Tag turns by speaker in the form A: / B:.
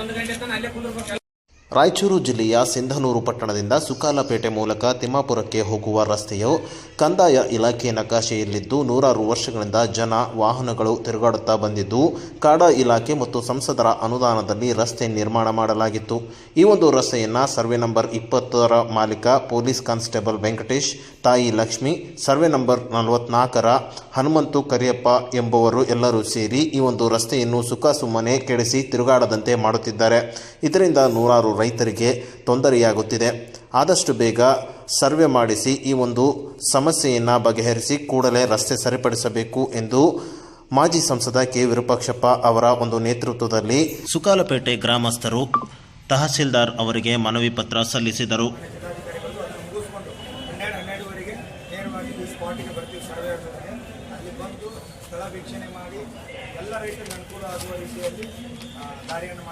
A: ಒಂದು ಗಂಟೆ ತನಕ ಅಲ್ಲೇ ಕುಂದಿರ್ಬೇಕು. ರಾಯಚೂರು ಜಿಲ್ಲೆಯ ಸಿಂಧನೂರು ಪಟ್ಟಣದಿಂದ ಸುಕಾಲಪೇಟೆ ಮೂಲಕ ತಿಮ್ಮಾಪುರಕ್ಕೆ ಹೋಗುವ ರಸ್ತೆಯು ಕಂದಾಯ ಇಲಾಖೆ ನಕಾಶೆಯಲ್ಲಿದ್ದು ನೂರಾರು ವರ್ಷಗಳಿಂದ ಜನ, ವಾಹನಗಳು ತಿರುಗಾಡುತ್ತಾ ಬಂದಿದ್ದು, ಕಾಡಾ ಇಲಾಖೆ ಮತ್ತು ಸಂಸದರ ಅನುದಾನದಲ್ಲಿ ರಸ್ತೆ ನಿರ್ಮಾಣ ಮಾಡಲಾಗಿತ್ತು. ಈ ಒಂದು ರಸ್ತೆಯನ್ನು ಸರ್ವೆ ನಂಬರ್ ಇಪ್ಪತ್ತರ ಮಾಲೀಕ ಪೊಲೀಸ್ ಕಾನ್ಸ್ಟೇಬಲ್ ವೆಂಕಟೇಶ್, ತಾಯಿ ಲಕ್ಷ್ಮಿ, ಸರ್ವೆ ನಂಬರ್ ನಲವತ್ನಾಲ್ಕರ ಹನುಮಂತು ಕರಿಯಪ್ಪ ಎಂಬುವರು ಎಲ್ಲರೂ ಸೇರಿ ಈ ಒಂದು ರಸ್ತೆಯನ್ನು ಸುಖಾಸುಮ್ಮನೆ ಕೆಡಿಸಿ ತಿರುಗಾಡದಂತೆ ಮಾಡುತ್ತಿದ್ದಾರೆ. ಇದರಿಂದ ನೂರಾರು ರೈತರಿಗೆ ತೊಂದರೆಯಾಗುತ್ತಿದೆ ಆದಷ್ಟು ಬೇಗ ಸರ್ವೆ ಮಾಡಿಸಿ ಈ ಒಂದು ಸಮಸ್ಯೆಯನ್ನು ಬಗೆಹರಿಸಿ ಕೂಡಲೇ ರಸ್ತೆ ಸರಿಪಡಿಸಬೇಕು ಎಂದು ಮಾಜಿ ಸಂಸದ ಕೆ ವಿರೂಪಾಕ್ಷಪ್ಪ ಅವರ ಒಂದು ನೇತೃತ್ವದಲ್ಲಿ ಸುಕಾಲಪೇಟೆ ಗ್ರಾಮಸ್ಥರು ತಹಸೀಲ್ದಾರ್ ಅವರಿಗೆ ಮನವಿ ಪತ್ರ ಸಲ್ಲಿಸಿದರು
B: ವೀಕ್ಷಣೆ ಮಾಡಿ ಎಲ್ಲ ರೈತರಿಗೆ ಅನುಕೂಲ ಆಗುವ ರೀತಿಯಲ್ಲಿ ಕಾರ್ಯವನ್ನು.